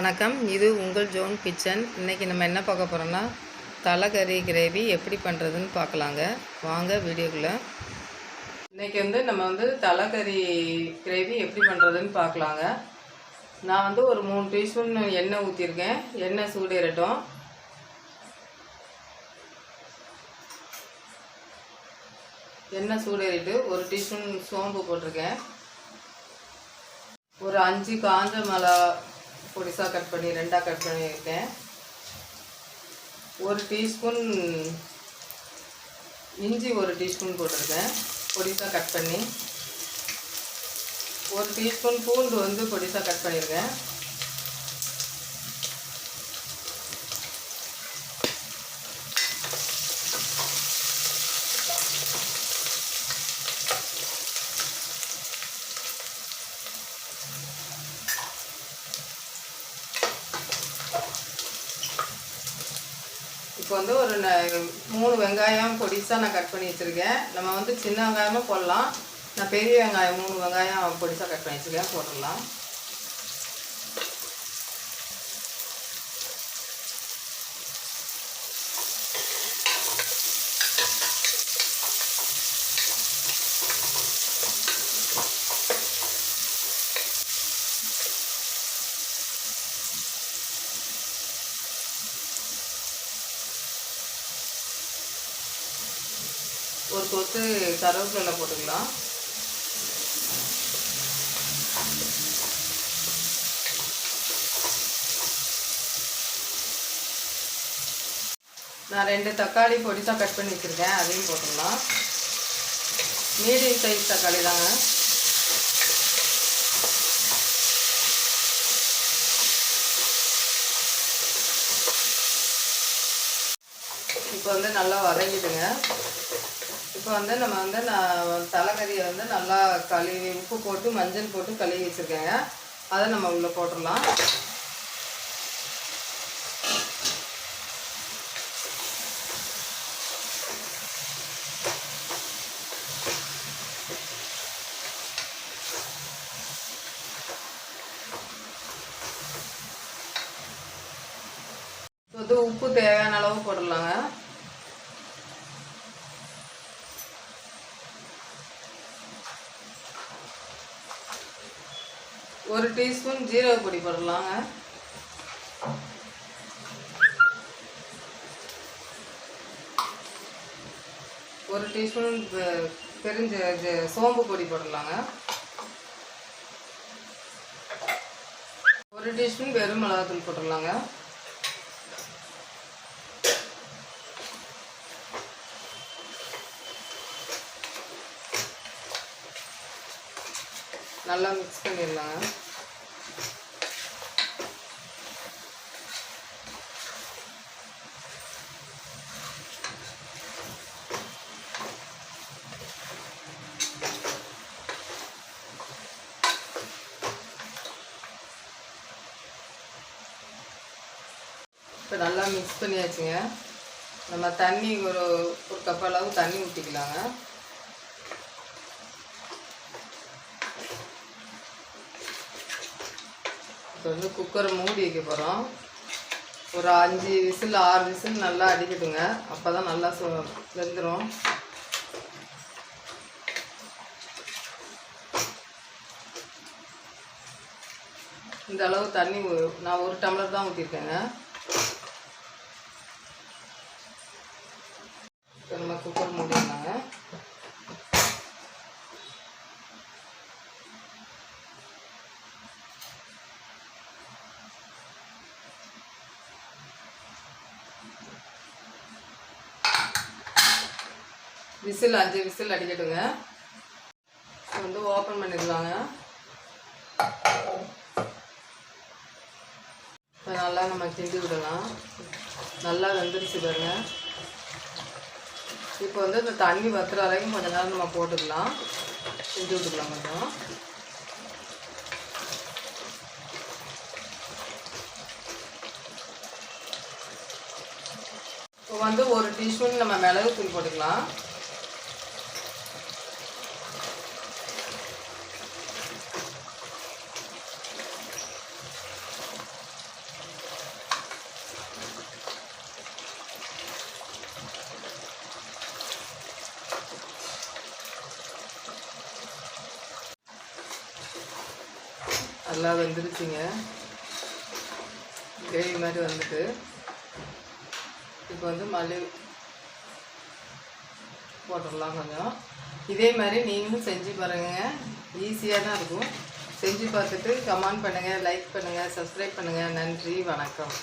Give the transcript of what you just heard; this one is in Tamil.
வணக்கம். இது உங்கள் ஜோன் கிச்சன். இன்றைக்கி நம்ம என்ன பார்க்க போகிறோம்னா தலைக்கறி கிரேவி எப்படி பண்ணுறதுன்னு பார்க்கலாங்க. வாங்க வீடியோக்குள்ளே. இன்றைக்கி வந்து நம்ம வந்து தலைக்கறி கிரேவி எப்படி பண்ணுறதுன்னு பார்க்கலாங்க. நான் வந்து ஒரு மூணு டீஸ்பூன் எண்ணெய் ஊற்றிருக்கேன் எண்ணெய் சூடேறட்டும். எண்ணெய் சூடேறிட்டு ஒரு டீஸ்பூன் சோம்பு போட்டிருக்கேன். ஒரு அஞ்சு காஞ்ச மிளகா பொடிசாக கட் பண்ணி ரெண்டாக கட் பண்ணியிருக்கேன். ஒரு டீஸ்பூன் இஞ்சி ஒரு டீஸ்பூன் போட்டிருக்கேன். பொடிசாக கட் பண்ணி. ஒரு டீஸ்பூன் பூண்டு வந்து பொடிசாக கட் பண்ணியிருக்கேன். இப்போ வந்து ஒரு ந- மூணு வெங்காயம் பொடிசாக நான் கட் பண்ணி வச்சுருக்கேன். நம்ம வந்து சின்ன வெங்காயமும் போடலாம். நான் பெரிய வெங்காயம் மூணு வெங்காயம் பொடிசாக கட் பண்ணி வச்சுருக்கேன் போட்டுடலாம். ஒரு கொத்து கருவேப்பிலை போட்டுக்கலாம். நான் ரெண்டு தக்காளி பொடிசாக கட் பண்ணி வச்சுருக்கேன் அதையும் போட்டுடலாம் மீடியம் சைஸ் தக்காளி தாங்க. இப்போ வந்து நல்லா வதங்கிடுங்க. இப்போ வந்து நம்ம வந்து நான் தலைகறியை வந்து நல்லா கழுவி உப்பு போட்டு மஞ்சள் போட்டு கழுவி வச்சுருக்கேங்க. அதை நம்ம உள்ளே போட்டுடலாம். வந்து உப்பு தேவையான அளவு போடலாங்க ஒரு டீஸ்பூன் ஜீரக பொடி போடலாங்க. ஒரு டீஸ்பூன் பெ- பெருஞ்ச சோம்பு பொடி போடலாங்க. ஒரு டீஸ்பூன் வெறும் மிளகாத்தூள் போட்டுடலாங்க. நல்லா மிக்ஸ் பண்ணிடலாங்க இப்போ நல்லா மிக்ஸ் பண்ணியாச்சுங்க. நம்ம தண்ணி ஒரு ஒரு கப் அளவு தண்ணி ஊற்றிக்கலாங்க இப்போ வந்து குக்கரை மூடி வைக்க போகிறோம் ஒரு அஞ்சு விசில் ஆறு விசில் நல்லா அடிக்கட்டுங்க. அப்போ தான் நல்லா சு வெந்துடும் இந்த அளவு தண்ணி நான் ஒரு டம்ளர் தான் ஊற்றிருக்கேங்க இப்போ நம்ம குக்கர் மூடிடலாங்க விசில் அஞ்சு விசில் அடிக்கட்டுங்க. வந்து ஓப்பன் பண்ணிடலாங்க. இப்போ நல்லா நம்ம கிண்டி விடலாம். நல்லா வெந்துருச்சு பாருங்க. இப்போ வந்து இந்த தண்ணி வத்துற வரைக்கும் கொஞ்ச நேரம் நம்ம போட்டுக்கலாம் கிண்டி விட்டுக்கலாம் கொஞ்சம். இப்போ வந்து ஒரு டீஸ்பூன் நம்ம மிளகு தூள் போட்டுக்கலாம். நல்லா வெந்துருச்சுங்க. கிரேவி மாதிரி வந்துட்டு இப்போ வந்து மல்லி போட்டுடலாம் கொஞ்சம். இதே மாதிரி நீங்களும் செஞ்சு பாருங்கள் ஈஸியாக தான் இருக்கும். செஞ்சு பார்த்துட்டு கமெண்ட் பண்ணுங்கள் லைக் பண்ணுங்கள் சப்ஸ்கிரைப் பண்ணுங்கள் நன்றி வணக்கம்.